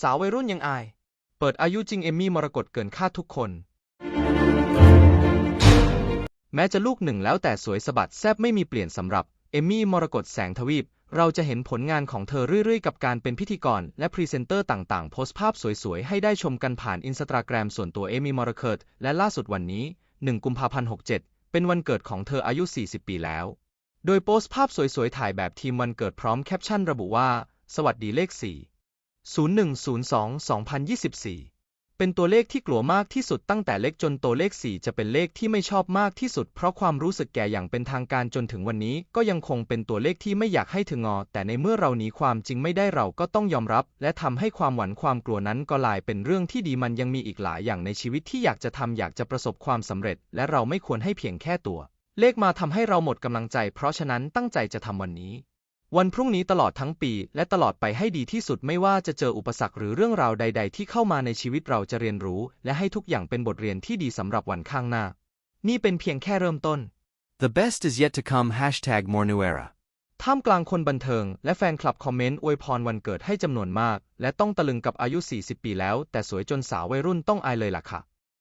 สาววัยรุ่นยังอาย เปิดอายุจริงเอมมี่มรกตเกินคาดทุกคน แม้จะลูกหนึ่งแล้วแต่สวยสะบัดแซบไม่มีเปลี่ยนสำหรับ เอมมี่มรกตแสงทวีป เราจะเห็นผลงานของเธอเรื่อยๆ กับการเป็นพิธีกร และพรีเซนเตอร์ต่างๆ โพสต์ภาพสวยๆ ให้ได้ชมกันผ่านอินสตาแกรมส่วนตัวเอมมี่มรกตและล่าสุดวันนี้ 1 กุมภาพันธ์ 67 เป็นวันเกิดของเธออายุ 40 ปีแล้ว โดยโพสต์ภาพสวยๆ ถ่ายแบบทีมวันเกิดพร้อมแคปชั่นระบุว่า สวัสดีเลข4 0102-2024 เป็นตัวเลขที่กลัวมากที่สุดตั้งแต่เล็กจนโตเลข 4 จะเป็นเลขที่ไม่ชอบมากที่สุด เพราะความรู้สึกแก่อย่างเป็นทางการจนถึงวันนี้ก็ยังคงเป็นตัวเลขที่ไม่อยากให้ถึงงอ แต่ในเมื่อเราหนีความจริงไม่ได้เราก็ต้องยอมรับ และทำให้ความหวั่นความกลัวนั้นก็ลายเป็นเรื่องที่ดีมันยังมีอีกหลายอย่างในชีวิตที่อยากจะทำอยากจะประสบความสำเร็จ และเราไม่ควรให้เพียงแค่ตัว เลขมาทำให้เราหมดกำลังใจ เพราะฉะนั้นตั้งใจจะทำวันนี้ วันพรุ่งนี้ตลอดทั้งปี และตลอดไปให้ดีที่สุดไม่ว่าจะเจออุปสรรคหรือเรื่องราวใด ๆ ที่เข้ามาในชีวิตเราจะเรียนรู้ และให้ทุกอย่างเป็นบทเรียนที่ดีสำหรับวันข้างหน้า นี่เป็นเพียงแค่เริ่มต้น The best is yet to come. Hashtag more new era. ท่ามกลางคนบันเทิง และแฟนคลับคอมเมนต์อวยพรวันเกิดให้จำนวนมาก และต้องตะลึงกับอายุ 40 ปีแล้ว แต่สวยจนสาววัยรุ่นต้องอายเลยล่ะค่ะ